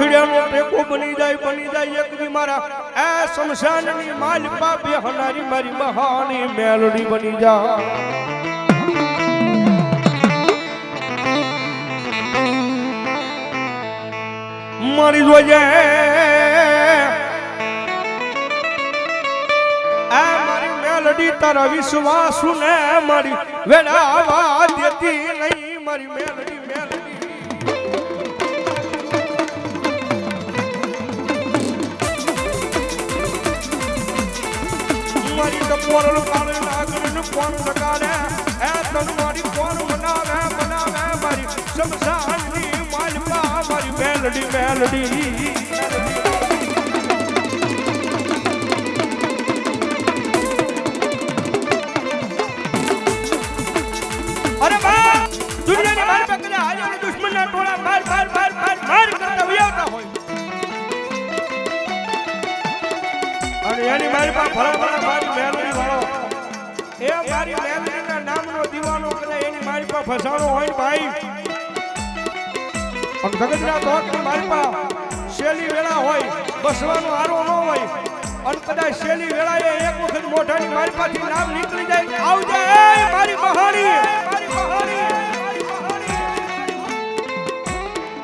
રથડિયાનો ટેકો બની જાય બની જાય એક દી મારા. એ શમશાનની માલિકા બે હનારી મારી મહાની મેલડી બની જા. મારી મારી મેલડી તારા વિશ્વાસ ને મારી વેડાવા દેતી નહીં. મારી મેલડી મેલડી મારી ટપોરલ કાળે નાગરનું કોણ લગાડે એ તન એની મારી પાસે ભલા મારી મેલડી ફસાણો હોય ને ભાઈ. અને ગગનના દોત મારી પાસે શેલી વેળા હોય, બસવાનો આરો ન હોય, અને કદાચ શેલી વેળાએ એક વખત મોઢાની મારી પાસેથી નામ નીકળી જાય આવજે મારી મહાણી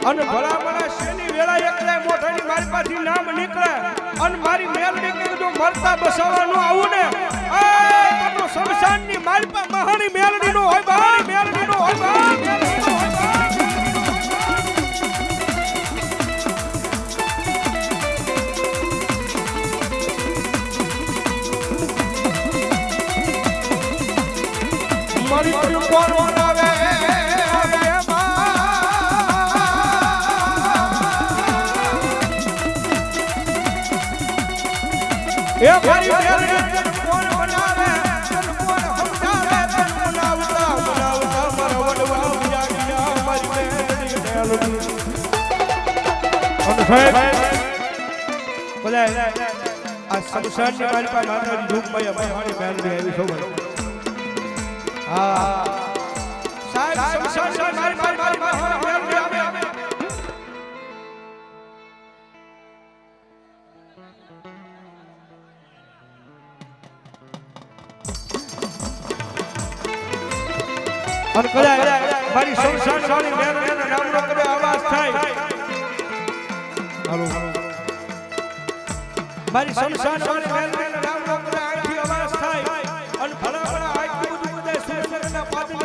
અને ભલા ભલા શેની વેળા એકલા મોઢાની મારી પાસેથી નામ નીકળે, અને મારી મેલડી જો મરતા બસાવવાનું આવું ને. મહાણી મેલડી નો ભાઈ મેળવી નો હોય ભાઈ મેલડી નો હોય ભાઈ મારી પર એ મારી મેલડી કોણ બનાવે તન કોણ સમજાવે તન બનાવતા બનાવતા, મારા વડવા બીજા ગયા, મારી મેલડી અને સાહેબ બધા આ શમશાનની મારી પાસે માતાજી રૂપમાં મારી મેલડી આવી સૌ હા. સાહેબ શમશાન મારી મારી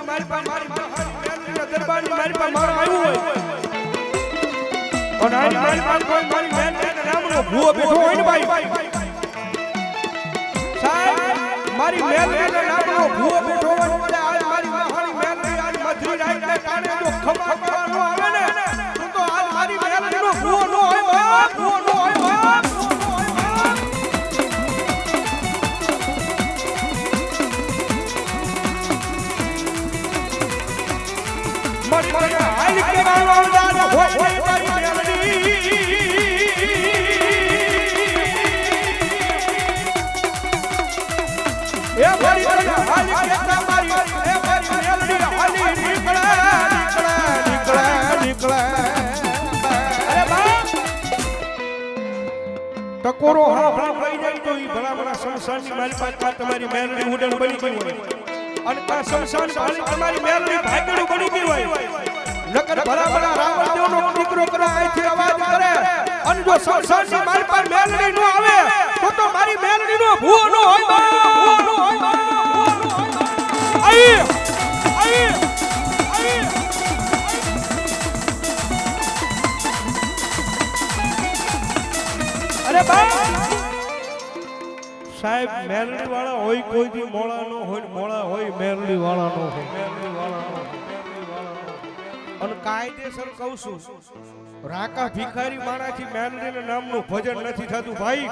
મારી પાસે મારી મેલડીના દરબારની મારી મારો નામનો ભૂવો બેઠો હોય ને ભાઈ મારી મેલડીના નામનો ભૂવો બેઠો હોય એટલે આજ મારી મહાની મેલડી આજ મધરી રાઈટને ટાણે જો ખમા કરવાનો આવે ને. તો તો આજ મારી મેલડીનો ભૂવો નો હોય બાપ. ભૂવો ટકોરો હા હા ભાઈ જાય તો ઈ ભલા ભલા સંસારની મારી પાસે તમારી મેલડી ઉડન બની ગઈ હોય. અને આ સંસાર વાળી તમારી મેલડી ભાગડું બની ગઈ હોય. નકર ભલા ભલા રાવણ દેવનો દીકરો કરે આથી અવાજ કરે. અને જો શમશાનની મારી પાસે મેલડી ન આવે તો તો મારી મેલડી નો ભૂવો નો હોય. સાહેબ મેરડી વાળા હોય કોઈ થી મોળા નો હોય મોળા હોય મેલડી વાળા નો હોય. મેલડી વાળા નો. અને કાયદેસર કહું છું, રાકા ભિખારી માણાથી મેલડીના નામનું ભજન નથી થતું ભાઈ.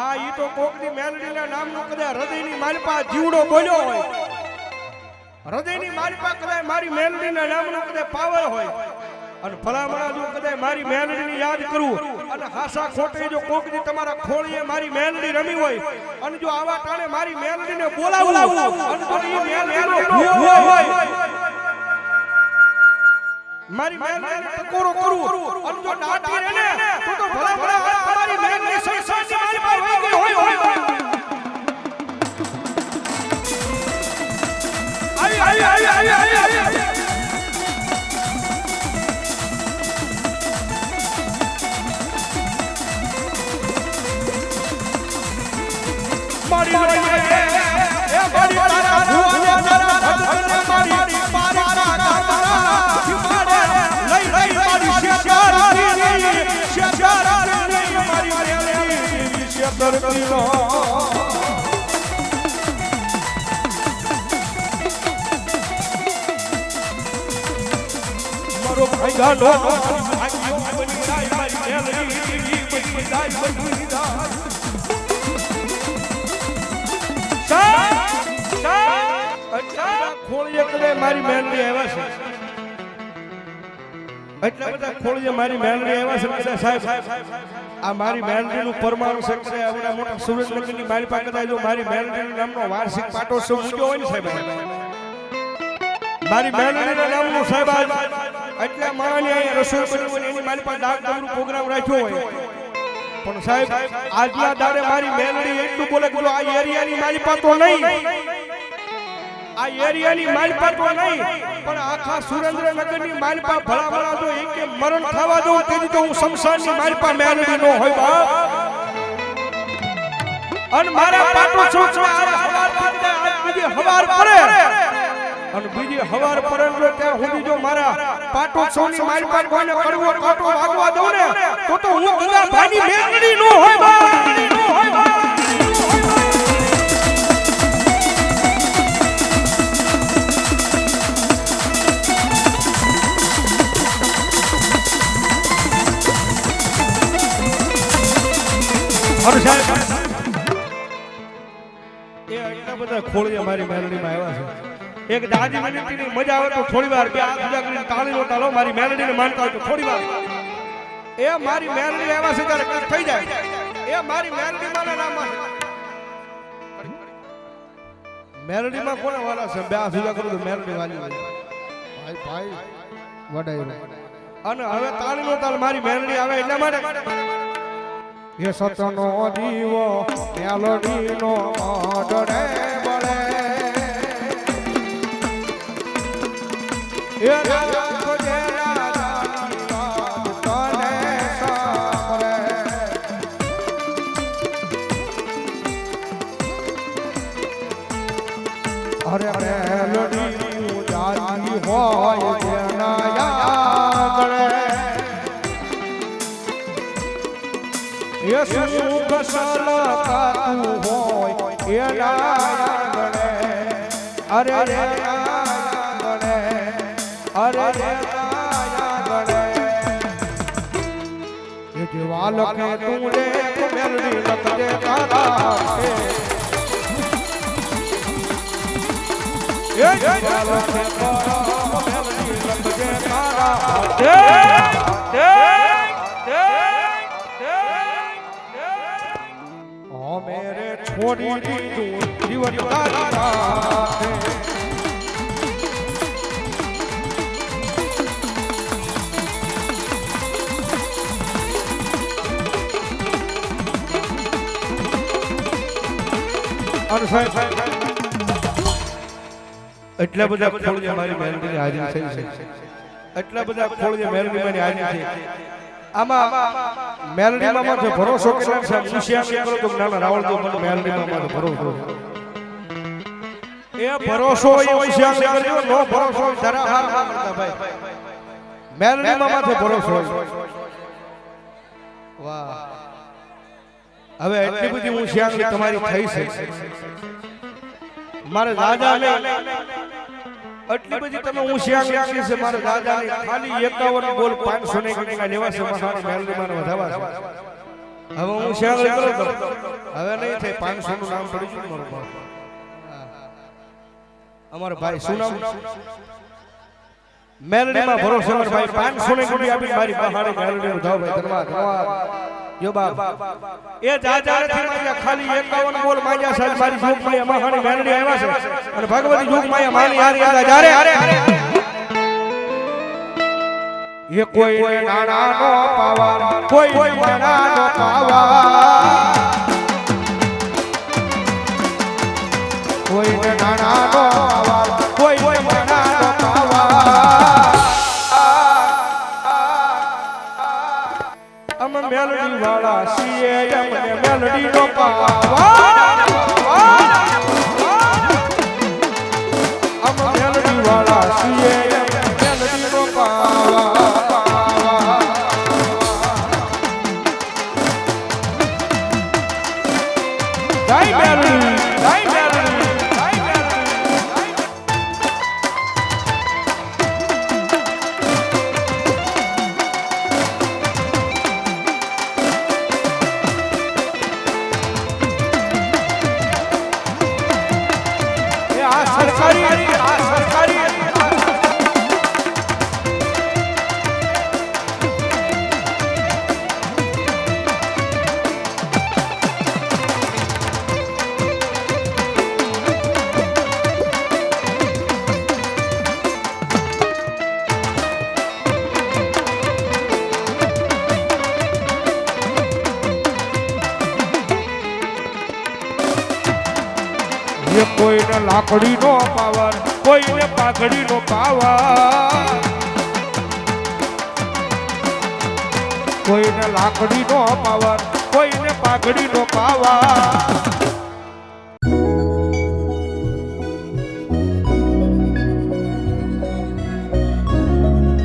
આ ઈ તો કોકની મેલડીના નામનું કદાચ હૃદયની મારી પાસે જીવડો બોલ્યો હોય. હૃદયની મારી પાસે કદાચ મારી મેલડીના નામનું કદાચ પાવર હોય. અને ભલામણા જો કદાચ મારી મેલડીને યાદ કરું. અને હાસા ખોટી જો કોકજી તમારા ખોળીએ મારી મેલડી રમી હોય, અને જો આવા ટાણે મારી મેલડીને બોલાવું, અને જો ઈ મેલડીનો હોય, મારી મેલડીને ટકોરો કરું, અને જો ડાટી રહે ને તો તો ભલા ભલા તમારી મેલડી સંસારની મારી પાસે વહી ગઈ હોય હોય. મારી ભાઈ તીરી મારી મેલડી મારો જાય મારી મેલડી ખોળીએ મેલડી આવ્યા છે. એટલા બધા ખોળીએ મારી મેલડી મારી મોટા સુરેન્દ્રનગરની મારી પાસે જો નામનો વાર્ષિક પાટોત્સવ હોય ને સાહેબ. મારી મેલડીના નામનો સાહેબ એટલા માની અહીંયા રસોઈ મારી પાસે પ્રોગ્રામ રાખ્યો હોય. પણ સાહેબ આજના દાડે મારી મેલડી એટલું બોલે કે આ એરિયાની મારી પાતો નહીં. આ એરિયાની મારી પાસે તો નહીં. પણ આખા સુરેન્દ્રનગરની મારી પાસે ભલા ભલા જો એક મરણ થવા દઉં તેથી તો હું શમશાનની મારી પાસે મેલડી નો હોય બા. અન મારા પાટો છોકરા આ હવાર પડે આજ સુધી હવાર પડે. અને બીજી હવાર જો ત્યાં સુધી જો મારા પાટો છોની મારી પાસે કોઈને કરવો કાંટો વાગવા દઉં ને, તો તો હું ગંગા ભાઈની મેલડી નો હોય એ એટલા બધા ખોળિયા મારી મેલડીમાં આવ્યા છે. એક દાદી મિનિટની મજા આવે તો થોડી વાર બે હાથ ઉજા કરીને તાળી લોટા લો મારી મેલડીને માનતા હોય તો થોડી વાર એ મારી મેલડી એવા છે ત્યારે કંઈક થઈ જાય. એ મારી મેલડી માના નામ મેલડીમાં કોને વાલા છે? બે હાથ ઉજા કરું તો મેલડી વાલી ભાઈ ભાઈ વડાઈ અને હવે તાળી નો તાલ મારી મેલડી આવે એટલા માટે. એ સતનો દીવો મેલડીનો ઓડરે અરે મેલડી જાજી હોય જેના આગળ યસુ કસલ કાતું હોય લખે તું રે મેલડી લખજે તારા છે એ જેવા લખે તારા મેલડી લખજે તારા ઓ મેરે છોડી દીધું જીવન તારી અને સાહેબ. એટલા બધા ખોળિયા મારી મહેરબાની હાજરી થઈ છે. એટલા બધા ખોળિયા મેલડીમાંની હાજરી છે. આમાં મેલડીમાં માથે ભરોસો કેટલા છે મુશિયા કરો તો નાના રાવળ તો મને મેલડીમાં માથે ભરોસો. એ ભરોસો એ મુશિયા કરજો નો ભરોસો જરા હાર ના કરતા ભાઈ. મેલડીમાં માથે ભરોસો વાહ. હવે એટલી બધી હું શ્યાંગલી તમારી થઈ છે. મારે દાદાને એટલી બધી તમે હું શ્યાંગલી છે મારે દાદાને ખાલી 51 બોલ 500 ને કંઈક લેવા છે મારા મેલડી મારે વધાવા છે. હવે હું શેર કરો તો. હવે નહીં થાય 500 નું નામ પડી ગયું મારું બાપ અમારો ભાઈ શું નામ? મેલડીમાં ભરોસો ભાઈ 500 ને ગુડી આપી મારી બહારે મેલડી ઉધાવ ભાઈ ધન્યવાદ ધન્યવાદ. જો બાપ. એ જાજારેથી માયા ખાલી 51 બોલ માયા સાહેબ મારી જોગ માયા મહાણી મેલડી આવ્યા છે. અને ભગવતી જોગ માયા માની હારી આદા જારે એ કોઈ નાણા નો પાવા કોઈ નાણા નાણાનો પાવા નાણા નો પાવા કોઈ અમને મેલડી નો પાવા અમે મેલડી વાળા છીએ મેલડી નો પાવા જય મેલડી. એ કોઈને લાકડીનો પાવર કોઈને પાઘડીનો પાવર. કોઈને લાકડીનો પાવર કોઈને પાઘડીનો પાવર.